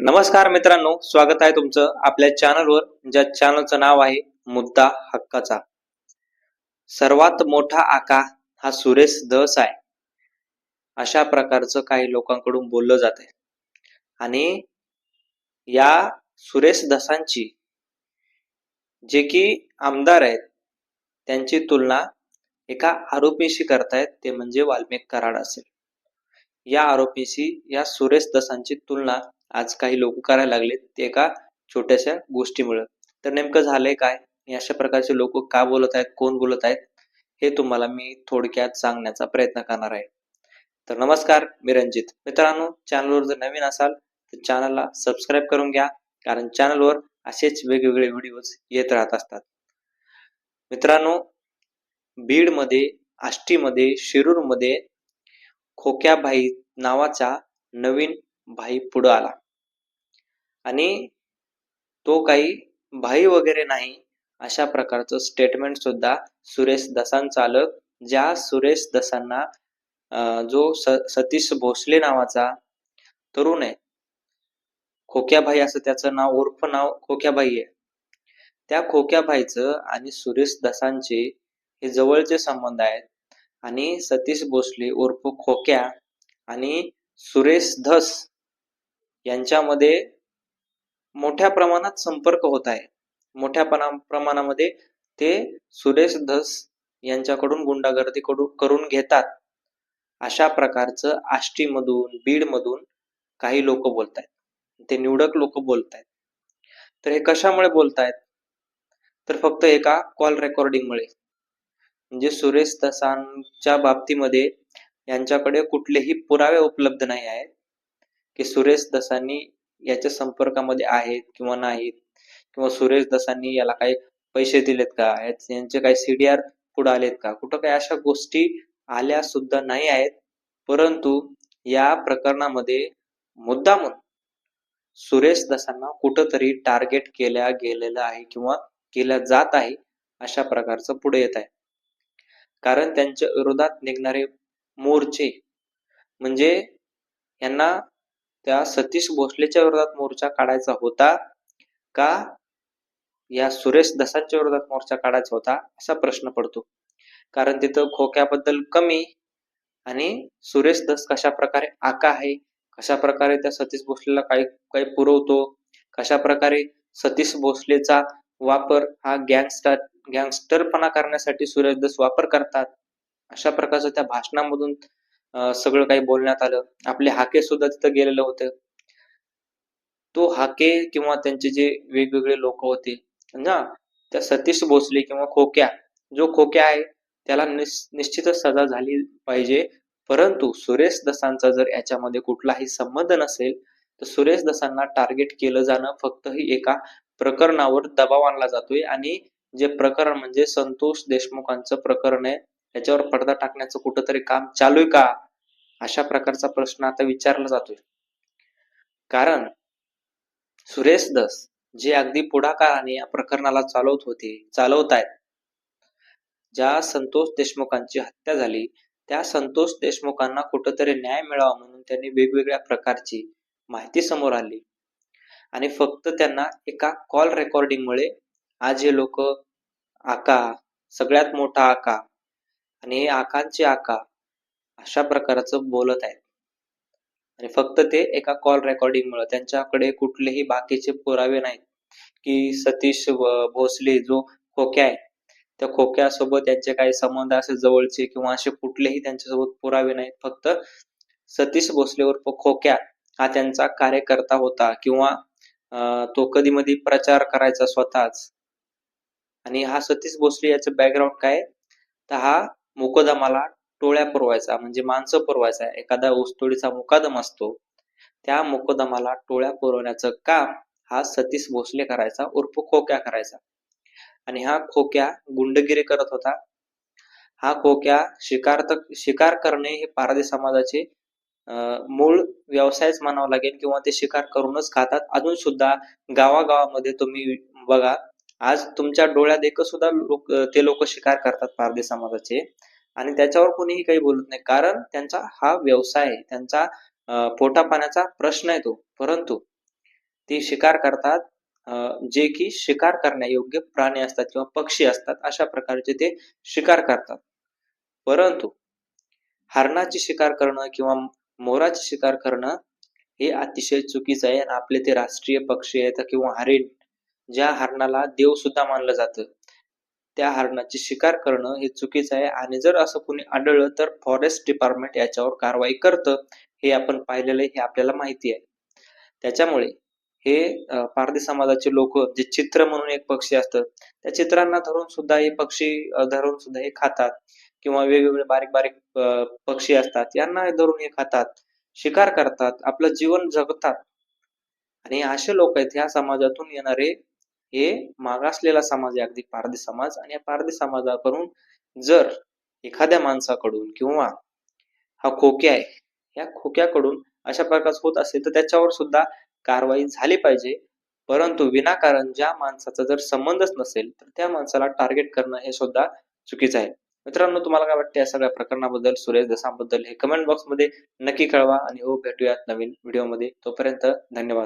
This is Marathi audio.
नमस्कार मित्रांनो स्वागत आहे तुमचं आपल्या चॅनलवर ज्या चॅनलचं नाव आहे मुद्दा हक्काचा. सर्वात मोठा आका हा सुरेश दस आहे. अशा प्रकारचं काही लोकांकडून बोललं जात आहे आणि या सुरेश दसांची जे की आमदार आहेत त्यांची तुलना एका आरोपीशी करतायत ते म्हणजे वाल्मिक कराड असेल. या आरोपीशी या सुरेश दसांची तुलना आज काही लोक करायला लागलेत ते एका छोट्याशा गोष्टीमुळे. तर नेमकं झालंय काय? अशा प्रकारचे लोक का बोलत आहेत? कोण बोलत आहेत? हे तुम्हाला मी थोडक्यात सांगण्याचा प्रयत्न करणार आहे. तर नमस्कार मी रंजित मित्रांनो चॅनलवर जर नवीन असाल तर चॅनलला सबस्क्राईब करून घ्या. कारण चॅनलवर असेच वेगवेगळे व्हिडिओज येत राहत असतात. मित्रांनो बीडमध्ये आष्टीमध्ये शिरूरमध्ये खोक्याभाई नावाचा नवीन भाई पुढं आला. आणि तो काही भाई वगैरे नाही अशा प्रकारचं स्टेटमेंट सुद्धा सुरेश दसांचं चालक ज्या सुरेश दसांना जो स- सतीश भोसले नावाचा तरुण आहे. खोक्याभाई असं त्याचं नाव उर्फ नाव खोक्याभाई आहे. त्या खोक्याभाईचं आणि सुरेश दसांचे हे जवळचे संबंध आहेत. आणि सतीश भोसले उर्फ खोक्या आणि सुरेश धस यांच्यामध्ये मोठ्या प्रमाणात संपर्क होत आहे. मोठ्या प्रमाणामध्ये ते सुरेश धस यांच्याकडून गुंडागर्दी करून घेतात. अशा प्रकारचं आष्टीमधून बीडमधून काही लोक बोलतायत. ते निवडक लोक बोलतायत. तर हे कशामुळे बोलतायत? तर फक्त एका कॉल रेकॉर्डिंगमुळे म्हणजे सुरेश दसांच्या बाबतीमध्ये यांच्याकडे कुठलेही पुरावे उपलब्ध नाही आहेत. की सुरेश दसांनी याच्या संपर्कामध्ये आहेत किंवा नाहीत? किंवा सुरेश दसांनी याला काही पैसे दिलेत का? यांचे काही सीडीआर पुढे आलेत का? कुठं काही अशा गोष्टी आल्या सुद्धा नाही आहेत. परंतु या प्रकरणामध्ये मुद्दामून सुरेश दसांना कुठंतरी टार्गेट केल्या गेलेलं आहे किंवा केल्या जात आहे अशा प्रकारचं पुढे येत आहे. कारण त्यांच्या विरोधात निघणारे मोर्चे म्हणजे यांना त्या सतीश भोसलेच्या विरोधात मोर्चा काढायचा होता का? या सुरेश दसांच्या विरोधात मोर्चा काढायचा होता असा प्रश्न पडतो. कारण तिथं खोक्याबद्दल कमी आणि सुरेश दस कशा प्रकारे आका आहे कशा प्रकारे त्या सतीश भोसलेला काही काही पुरवतो कशा प्रकारे सतीश भोसलेचा वापर हा गँगस्टर गँगस्टरपणा करण्यासाठी सुरेश दस वापर करतात अशा प्रकारचं त्या भाषणामधून सगळं काही बोलण्यात आलं. आपले हाके सुद्धा तिथं गेलेलं होतं. तो हाके किंवा त्यांचे जे वेगवेगळे लोक होते ना त्या सतीश भोसले किंवा खोक्या जो खोक्या आहे त्याला निश्चितच सजा झाली पाहिजे. परंतु सुरेश दसांचा जर याच्यामध्ये कुठलाही संबंध नसेल तर सुरेश दसांना टार्गेट केलं जाणं फक्त ही एका प्रकरणावर दबाव आणला जातोय. आणि जे प्रकरण म्हणजे संतोष देशमुखांचं प्रकरण आहे याच्यावर पडदा टाकण्याचं कुठंतरी काम चालू आहे का? अशा प्रकारचा प्रश्न आता विचारला जातोय. कारण सुरेश दस जे अगदी पुढाकाराने या प्रकरणाला चालवत होते चालवत आहेत ज्या संतोष देशमुखांची हत्या झाली त्या संतोष देशमुखांना कुठंतरी न्याय मिळावा म्हणून त्यांनी वेगवेगळ्या प्रकारची माहिती समोर आली आणि फक्त त्यांना एका कॉल रेकॉर्डिंगमुळे आज हे लोक आका सगळ्यात मोठा आका आणि हे आकांचे आका अशा प्रकारचं बोलत आहेत. आणि फक्त ते एका कॉल रेकॉर्डिंग मुळे त्यांच्याकडे कुठलेही बाकीचे पुरावे नाहीत. की सतीश भोसले जो खोक्या आहे त्या खोक्यासोबत त्यांचे काही संबंध असे जवळचे किंवा असे कुठलेही त्यांच्यासोबत पुरावे नाहीत. फक्त सतीश भोसलेवर खोक्या हा त्यांचा कार्यकर्ता होता किंवा तो कधी मधी प्रचार करायचा स्वतःच. आणि हा सतीश भोसले याचं बॅकग्राऊंड काय तर हा मुकदमाला टोळ्या पुरवायचा म्हणजे माणसं पुरवायचा. एखादा ऊसतोडीचा मुकादम असतो त्या मुकदमाला टोळ्या पुरवण्याचं काम हा सतीश भोसले करायचा उर्फ खोक्या करायचा. आणि हा खोक्या गुंडगिरी करत होता. हा खोक्या शिकार तर शिकार करणे हे पारधी समाजाचे अं, मूळ व्यवसायच म्हणावं लागेल किंवा ते शिकार करूनच खातात. अजून सुद्धा गावागावामध्ये तुम्ही बघा आज तुमच्या डोळ्यात एक सुद्धा लोक ते लोक शिकार करतात पारधी समाजाचे. आणि त्याच्यावर कोणीही काही बोलत नाही. कारण त्यांचा हा व्यवसाय आहे त्यांचा पोटा पाण्याचा प्रश्न आहे तो. परंतु ते शिकार करतात जे की शिकार करण्यायोग्य प्राणी असतात किंवा पक्षी असतात अशा प्रकारचे ते शिकार करतात. परंतु हरणाची शिकार करणं किंवा मोराची शिकार करणं हे अतिशय चुकीचं आहे आणि आपले ते राष्ट्रीय पक्षी आहेत किंवा हरिण ज्या हरणाला देव सुद्धा मानलं जातं त्या हरणाची शिकार करणं हे चुकीचं आहे. आणि जर असं कोणी आढळलं तर फॉरेस्ट डिपार्टमेंट याच्यावर कारवाई करतं हे आपण पाहिलेलं हे आपल्याला माहिती आहे. त्याच्यामुळे हे पारधी समाजाचे लोक जे चित्र म्हणून एक पक्षी असतं त्या चित्रांना धरून सुद्धा हे पक्षी धरून सुद्धा हे खातात. किंवा वेगवेगळे बारीक बारीक पक्षी असतात यांना धरून हे खातात शिकार करतात आपलं जीवन जगतात. आणि असे लोक आहेत ह्या समाजातून येणारे हे मागासलेला समाज आहे अगदी पारधी समाज. आणि या पारधी समाजाकडून जर एखाद्या माणसाकडून किंवा हा खोक्या आहे या खोक्याकडून अशा प्रकारचं होत असेल तर त्याच्यावर सुद्धा कारवाई झाली पाहिजे. परंतु विनाकारण ज्या माणसाचा जर संबंधच नसेल तर त्या माणसाला टार्गेट करणं हे सुद्धा चुकीचं आहे. मित्रांनो तुम्हाला काय वाटतं या सगळ्या प्रकरणाबद्दल? सुरेश दसांबद्दल हे कमेंट बॉक्समध्ये नक्की कळवा. आणि हो भेटूयात नवीन व्हिडिओमध्ये तोपर्यंत धन्यवाद.